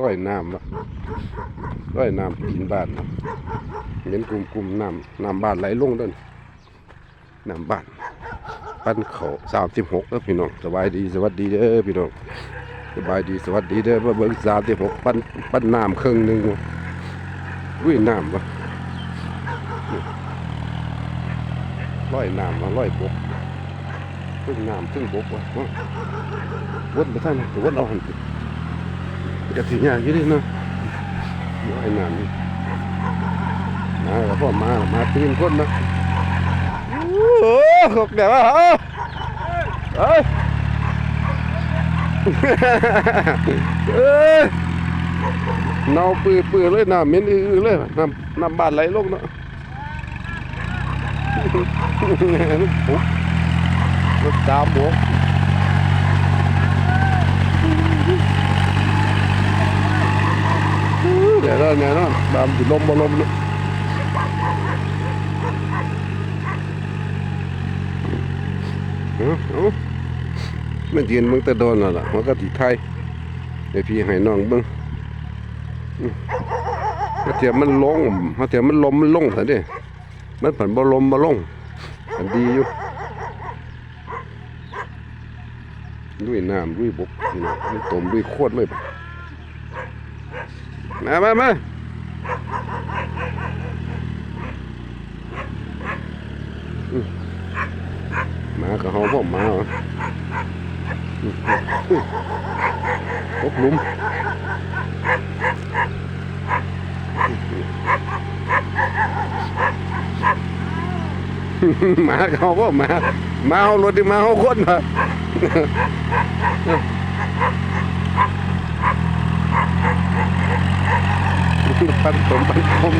ร้อยน้ำวะร้อยน้ำกินบ้านเนาะเหม็นกลุ่มกลุ่มๆน้ำน้ำบ้านไหลลงด้นน้ำบ้านปั้นเขาสามสิบหกเด้อพี่น้องสบายดีสวัสดีเด้อพี่น้องสบายดีสวัสดีเด้อมาเบิ่งสามสิบหกปั้นปั้นน้ำครึ่งหนึ่งวะอุ้ยน้ำวะร้อยน้ำมาร้อยบกซึ่งน้ำซึ่งบกวะ วนไปท่านตัววนเอาหันกระทิยากอยู่ดิเนาะอยู่ไอ้นั่นนี่มาแล้วพ่อมามาตื่นคนนะโอ้โหกเดี๋ยวว่าเอ้ยเอ้ยเอ้ยเนาปื้อปื้อเลยน้ำเหม็นอื้อๆเลยน้ำน้ำบาดไหลลงเนาะปุ๊บรถตามบวก เดี๋ยวนะเนี่ยนะดำสิลมบ่ลมเอเอาเอามันยืนมึงตะโดนแล้วล่ะมันก็ติไทยเดี๋ยวพี่ให้น้องเบิ่งมาเทียมมันลงถ้าเทียมมันลมมันลงซะดิมันผันบ่ลมบ่ลงมันดีอยู่ด้วยน้ำด้วยบกนี่มันต้มด้วยโคตรเลยปะ มามามาอืมากับเขาพ่อมาเหรออืมอืมพบลุมมาเขาพ่อมา มาเอารถดิมาเอาคนมา ปันสมปันคม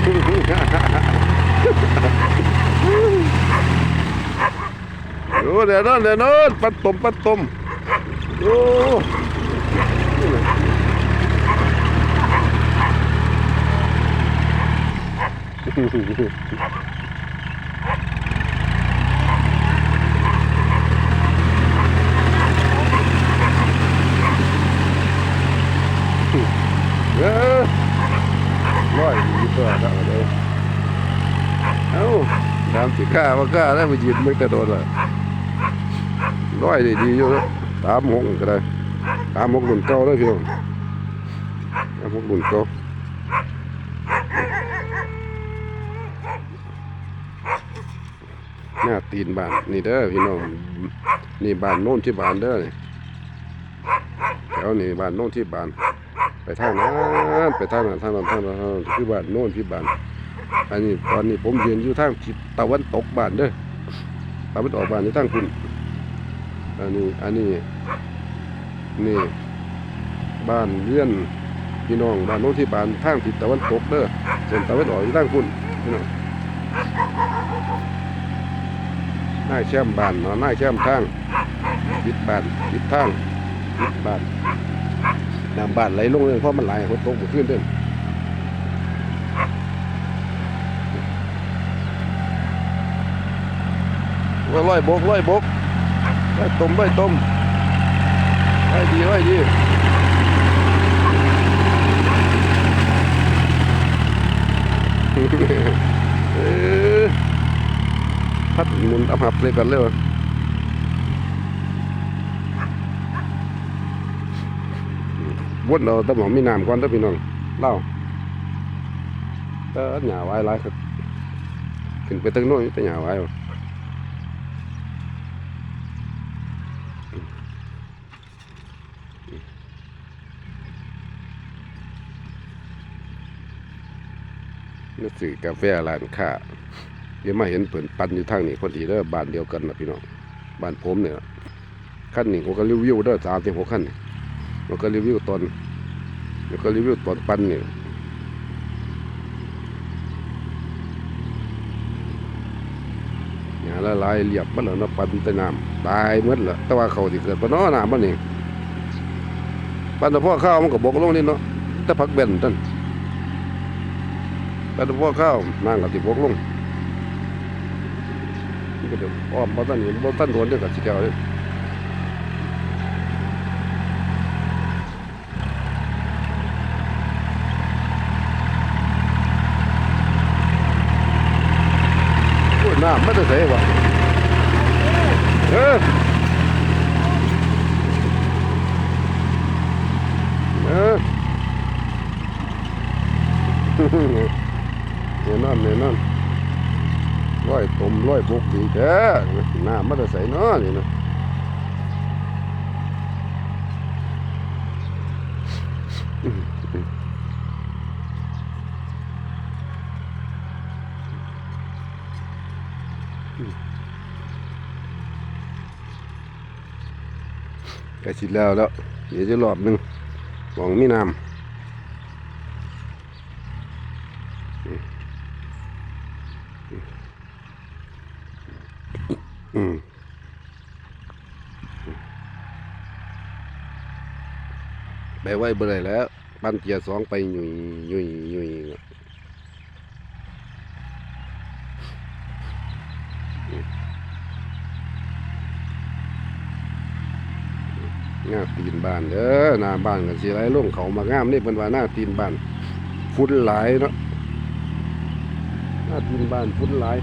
โอ้เดี๋ยวนั่นเดี๋ยวนั่นปันสมปันสมโอ้เออ ร้อยยี่ ตัวก็เอาเลยเอ้าดามสิกล้าว่ากล้าได้มายืนไม่กระโดดเลยร้อยได้ดีอยู่แล้วตามหกก็ได้ตามหกรุ่นเก่าเลยพี่น้องตามหกรุ่นเก่าหน้าตีนบ้านนี่เด้อพี่น้องนี่บ้านโน่นที่บ้านเด้อนี่แถวนี่บ้านโน่นที่บ้าน ไปทางนั้นไปทางนั้นทางนั้นทางนั้นทางนั้นคือบ้านโน่นที่บ้านอันนี้ตอนนี้ผมยืนอยู่ทางทิศตะวันตกบ้านเด้อตะวันออกบ้านอยู่ทางคุณอันนี้อันนี้นี่บ้านเรื่อนพี่น้องบ้านโน่นที่บ้านทางทิศตะวันตกเด้อส่วนตะวันออกอยู่ทางคุณพี่น้องนายแช่มบ้านเนาะนายแช่มทางทิศบ้านทิศทางทิศบ้าน น้ำบาดไหลลงเลยเพราะมันไหลฝนตกมาขึ้นเด้นว่าร้อยบกร้อยบกร้อยต้มร้อยต้มร้อยดีร้อยดีพัดหมุนเอาหับเลยกันเลยวะ วนเราต้องบอกมีน้ำก่อนเด้อพี่น้องเล่าเออหญ้าไว้หลายครับขึ้นไปตึงโน้นมีแต่หญ้าไว้นี่สื่อกาแฟร้านค้าเดี๋ยวมาเห็นเปิ่นปันอยู่ทางนี้พอดีเด้อบ้านเดียวกันนะพี่น้องบ้านผมเนี่ยขั้นหนี้ผมก็รีวิวเด้อสามสิบหกขั้นนี่ แล้วก็รีวิวตอนแล้วก็รีวิวตอนปั้นเนี่ยอย่าละลายเรียบมันแล้วเนาะปั้นแต่น้ำตายหมดละแต่ว่าเขาที่เกิดปะเนาะน้ำมันนี่ปั้นแต่พ่อข้าวมันก็บกลงนี่เนาะแต่พักเบนตันปั้นแต่พ่อข้าวนั่งกับที่บกลงมันก็เดี๋ยวอ้อมบ่ตันนี่บ่ตันโดนเด้อกับสิแก้วเด้อ เลยวะเออเออเนี่ยนั่นเนี่ยนั่นร้อยตมร้อยบกดีแท้น้ามันจะใส่เนาะนี่นะอื กล้สิแล้วแล้ว เดี๋ยวจะรอบหนึ่งหวังมีน้ำอืมไปไว้เบ่ได้แล้ว ปั้นเกียร์สองไปหยุ่ยหยุ่ยหยุ่ย งามตีนบ้านเด้อหน้าบ้านกันสิไรล่งเขามางามนี่เป็นว่าหน้าตีนบ้านฟุ้นหลายเนาะหน้าตีนบ้านฟุ้นหลาย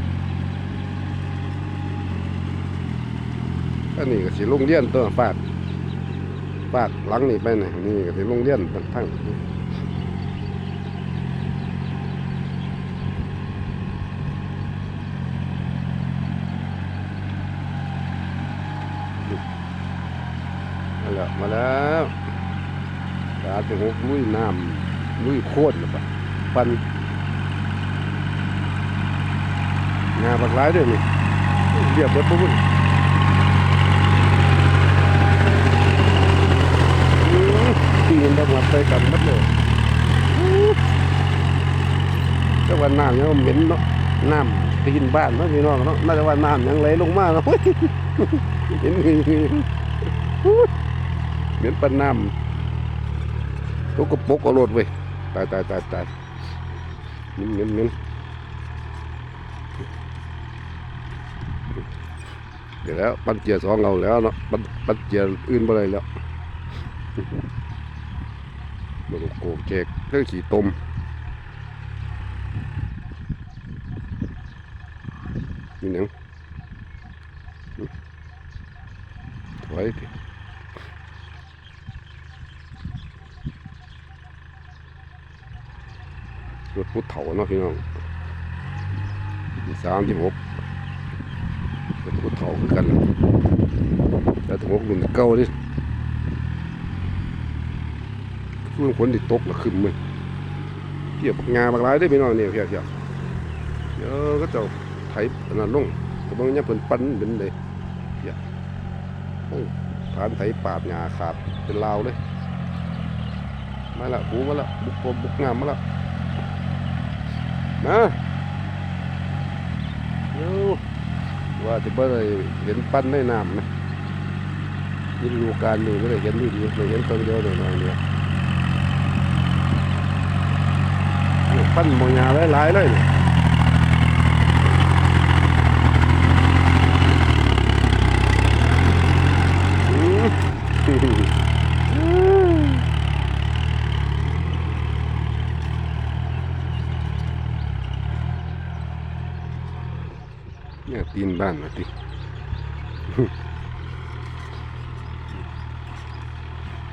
อันนี้ก็สิลุงเรียนตัวปากปากหลังนี่ไปไหนนี่ก็สิลุงเรียนทั้ง มาแล้วมาแล้วตาจะหกลุยน้ำลุยโคตรแล้วปะปันงานบักร้ายด้วยนี่เรียบเบิดปุ๊บตีนต้องมาไปกันมัดเลยแต่ว่าน้ำยังเหม็นเนาะน้ำตีนบ้านเนาะพี่น้องเนาะน่าจะว่าน้ำยังไหลลงมาเนาะเห็นมีมี เหม็นปนน้ำตัวกระปกเอารถเว้ยตายตายตายตายเหม็นเหม็นเหม็นเดี๋ยวแล้วปันเจียสองเราแล้วเนาะปันปันเจียอื่นบ่ได้แล้วบลูโกเกกเครื่องขี่ตมมีหนังถอย รถพุทธเถาเนาะพี่น้องสามที่หกรถพุทธเถาคือกันล่ะแต่ถึงหกรุ่นเก่าดิช่วงฝนติตกแล้วขึ้นมึงเกี่ยวกับงาบางรายได้ไปนอนเนี่ยเพียเพียเดี๋ยก็จะไถนนั้นลงก็บางอย่างเพิ่นปั้นเป็นเลยเพียโอ้ฐานไถปาดหญ้าขาดเป็นลาวเลยมาละหูมาละบุกบบุกงามมาละ นะดูว่าจะบ่ได้เห็นปั้นในน้ำนะยินดูการนี่ไม่ได้เห็นดีดีเลยเห็นตัวเดียวเลยน้อยเนี่ยปั้นโมยาหลายๆเลยนี่อืม เนี่ยตีนบ้านมาติ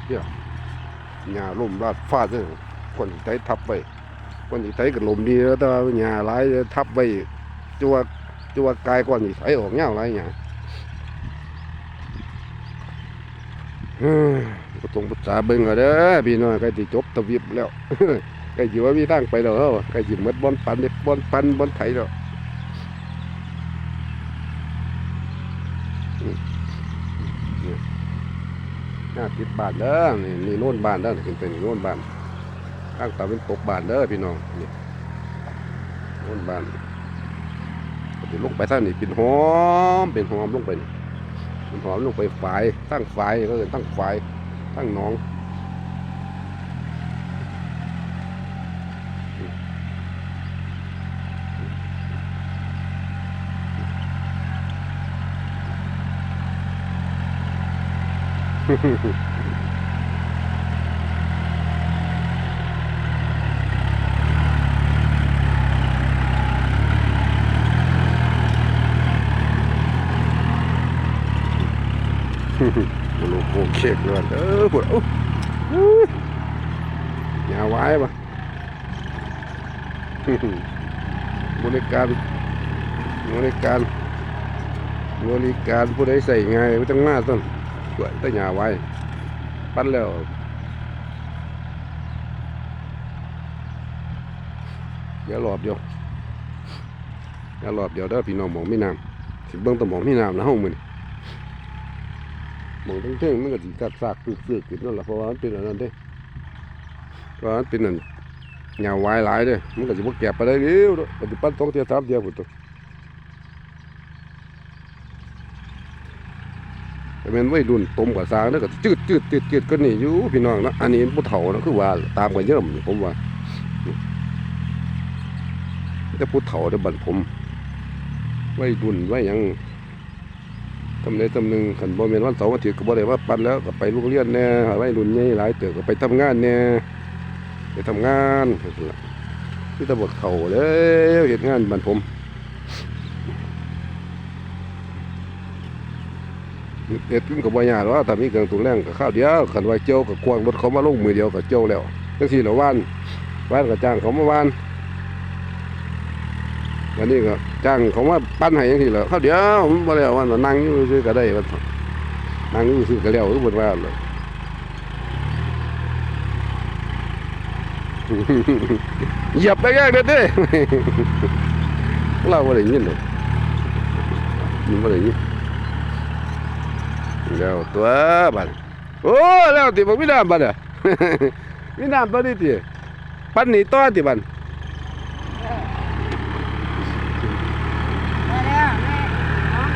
เดี๋ยวหญ้าล่มลาดฟาดเลยคนที่ไถทับไปคนที่ไถก็ลมดีแล้วแต่หญ้าหลายทับไว้จัวจัวกายก่อนที่ไถออกเงาหลายหญ้าเฮ้ยก็ต้องภาษาเบิ่งเอาเด้อพี่น้องใกล้สิจบทวีปแล้วใกล้สิว่ามีทางไปแล้วใกล้สิหมดบอนปันเด็บอนปันบอนไถแล้วอืมเนี่ย หน้าติดบานเด้อนี่นี่โน่นบานเด้อขึ้นไปนี่โน่นบานข้างตาเป็นตกบานเด้อพี่น้องนี่โน่นบานจะลงไปท่านี่เป็นหอมเป็นหอมลงไปเป็นหอมลงไปฝายตั้งฝายก็เลยตั้งฝายตั้งหน้อง โลโก้เค้กเลยเออปวดโอ้ยอย่าไว้ปะบริการบริการบริการผู้ใดใส่ไงไม่ต้องมาต้น กล้วยต้นหญ้าไว้ ปั้นแล้วเดี๋ยวรอบเดียวเดี๋ยวรอบเดียวเด้อพี่น้องมองไม่น้ำสิเบิ่งตะหมองไม่น้ำนะห้องมือนี่หมองเท่งมันก็สิกัดซากซึกๆขึ้นนั่นแหละเพราะว่ามันเป็นอันนั้นเด้เพราะว่ามันเป็นอันหญ้าไว้หลายเด้มันก็สิบ่แก็บไปได้เร็วเด้อก็สิปั้นสองเทียสามเทียพุ่นตัว แต่แม่นวัยรุ่นตมกว่าสางเด้อก็จืดจืดจืดจืดก็นี่อยู่พี่น้องนะอันนี้ผู้เฒ่านะคือว่าตามกันเยิ่มผมว่าแต่ผู้เฒ่าเด้บัดผมวัยรุ่นวัยยังทำใดทำหนึ่งคันบ่แม่นวันเสาร์วันอาทิตย์ก็บ่ได้ว่าปั้นแล้วก็ไปโรงเรียนแน่วัยรุ่นใหญ่หลายเติบก็ไปทำงานแน่ไปทำงานที่ตะบกเขาเลยเหตุงานบ้านผม เด็ดขึ้นกับบ่ยากหรอกแต่มีเครื่องตุนแรงกับข้าวเดียวขันไว้เจียวกับกวางรถเขามาลงมือเดียวกับเจียวแล้วจังสี่เหล่าวันวันกับจ้างเขามาวานวันนี้ก็จ้างเขามาปั้นให้ยังสี่เหลาข้าวเดียวมันบ่แล้ววันนั่งอยู่ซื้อก็ได้วันนั่งอยู่ซื้อก็แล้วทุกบนว่าเลยเหยียบไปแยกเด็ดดิเราไม่ได้ยินเลยยินไม่ได้ยิน แล้วตัวบัดโอ้แล้วติบอกมีน้ำบัดอะมีน้ำตัวนี้ติปันนี่ต้อติบัดมาแล้วแม่น้อง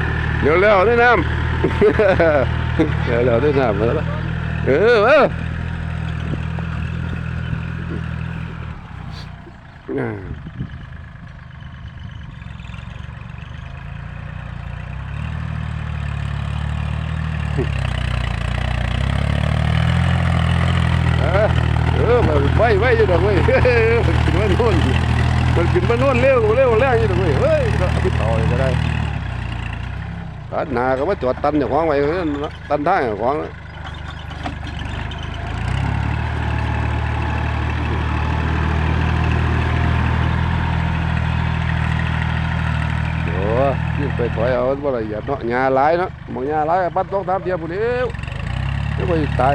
เดี๋ยวแล้วได้น้ำเดี๋ยวแล้วได้น้ำแล้วเออเออมัน ไว้ไว้อยู่ดอกเว้ยมันขึ้นมาโน่นมันขึ้นมาโน่นเร็วเร็วแรงอยู่ดอกเว้ยเฮ้ยเอาไปต่อยก็ได้ตัดหนาก็มาจอดตันอย่างของไว้ตันท่าอย่างของยิ่งไปถอยเอาบ่ละเอียดเนาะหญ้าหลายเนาะหมองหญ้าหลายปัดสองสามเทียบผู้เดียวเดี๋ยวไปตาย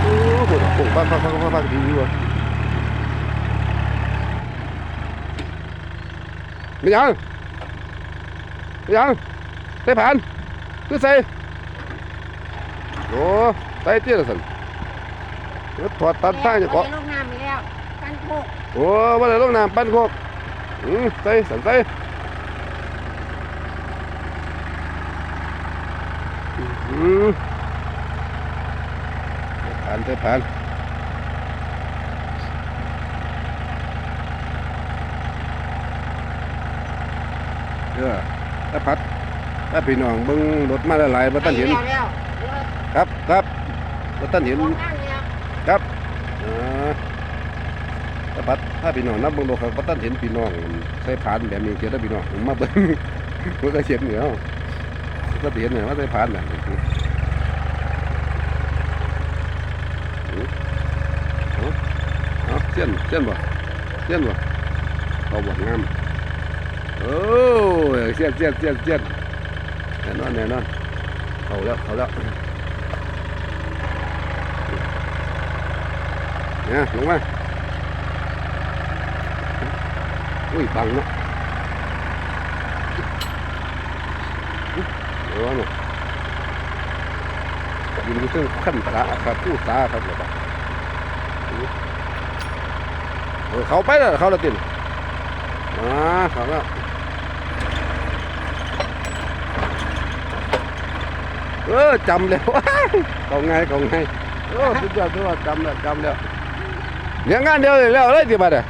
โอ้ โหปลูกบ้านพักพักพักพักดีวะไม่ยังไม่ยังใส่ผ่านคือใส่โอ้ใส่เตี้ยละสันแล้วถอดตัดตั้งจะเกาะลูกน้ำอีกแล้วกันโคกโอ้มาเลยลงน้ำปั้นโคกอืมใส่สันใส่อืมผ่านใส่ผ่าน เออถ้าพัดถ้าพี่น้องเบิ่งรถมาหลายๆบ่ทันเห็นแล้วแล้วครับครับบ่ทันเห็นลูกน้ำแล้วครับเออถ้าพัดถ้าพี่น้องนับเบิ่งรถครับบ่ทันเห็นพี่น้องใส่ผ่านแบบนี้เกี่ยวกับพี่น้องมาเบิ่งมันก็เห็นอยู่เนาะก็เห็นเนี่ยว่าใส่ผ่านน่ะเอาเอาเส้นเส้นบ่เส้นบ่เอาบ่งาม โอ้ยเสียดเสียดเสียดเสียดแน่นอนแน่นอนเขาแล้วเขาแล้วเนี่ยลงมาอุ้ยบังเนาะเดี๋ยวเนาะยินดีซึ่งขั้นตาครับผู้ตาครับเดี๋ยวก่อเขาไปแล้วเขาละตินอ่าเขาแล้ว เออจำแล้วเขาไงเขาไงโอ้สุดยอดสุดยอดจำแล้วจำแล้วเลี้ยงงานเดียวเลยแล้วเลยที่บ้านอะ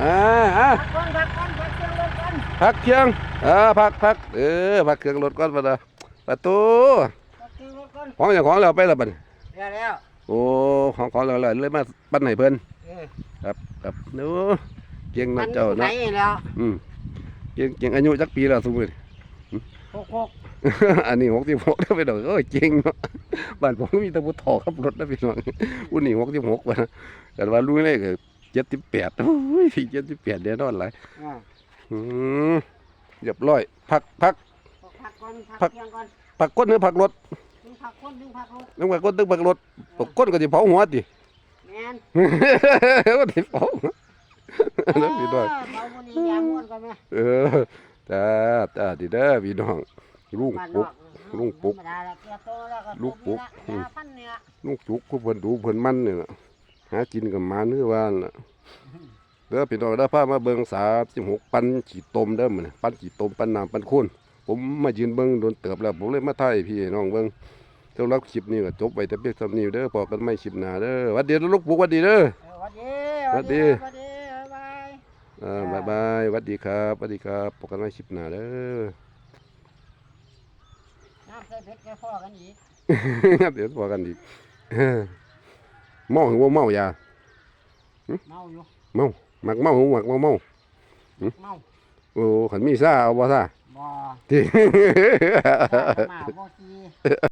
อ่าอ่าพักก่อนพักก่อนพักเครื่องรถก่อนพักเที่ยงอ่าพักพักเออพักเครื่องรถก่อนมาเด้อประตูพักเครื่องรถก่อนของอย่างของเราไปแล้วบัดนี้แล้วแล้วโอ้ของของเราเลยเลยมาปั้นให้เพิ่นเออครับครับหนูเก่งมันะเจ้าไหนเนาะแล้วอืมเก่งเก่งอายุจักปีแล้วสมมุติหกหก อันนี้หกสิบหกได้ไปดอกเอ้ยเจ๋งเนาะบ้านผมมีแตะพุทธอขับรถนะพี่น้องอุ้นนี่หกสิบหกวะนะแต่ว่ารู้เลขเจ็ดสิบแปดโอ้ยเจ็ดสิบแปดเดี๋ยวนอนหลายอ่าอืมเรียบร้อย พักพักพักก่อนพัพักกเที่ยงก่อนพักก้นหรือพักรถถึงพักคนถึงพักรถนึกว่าก้นตึกพักรถตกก้นก็จะเผาหัวติแม่นก็จะเผานั่นพี่น้องเออเบาบุหรี่ยาม่วนกันไหมเออจ้าจ้าดีเด้อพี่น้อง ลุงบ้านปุ๊นอกกลุงปุ๊กธรรมดาละเกลือโตแล้วก็ลูกปุ๊กสูบนี่ละยาพันเนี่ยลุงจุกผู้เพิ่นดูเพิ่นมันนี่ล่ะหากินกับหมาเนื้อว่านล่ะเด้อพี่น้องเด้อพามาเบิ่ง36ปันขี้ตมเด้อมื้อนี้ปันขี้ตมปันน้ำปันข้นผมมายืนเบิ่งโดนเติบแล้วผมเลยมาถ่ายให้พี่น้องเบิ่งสำหรับคลิปนี้ก็จบไปแต่เพียงเท่านี้เด้อพอกันไม่คลิปหน้าเด้อหวัดดีลูกปุ๊กหวัดดีเด้อเออหวัดดีหวัดดีหวัดดีบ๊ายบายอ่าบ๊ายบายหวัดดีครับหวัดดีครับพบกันไม่คลิปหน้าเด้อน้ำ ใส่เพชรแค่พ่อกันอีกเดี๋ยวพอกันอีกเมาหรือว่าเมายาเมาอยู่เมาหมักเมาหรือหมักเมาเมาเมาโอ้ขันมีซ่าเอาบ่ซ่าบ่ที่ มาบ่ที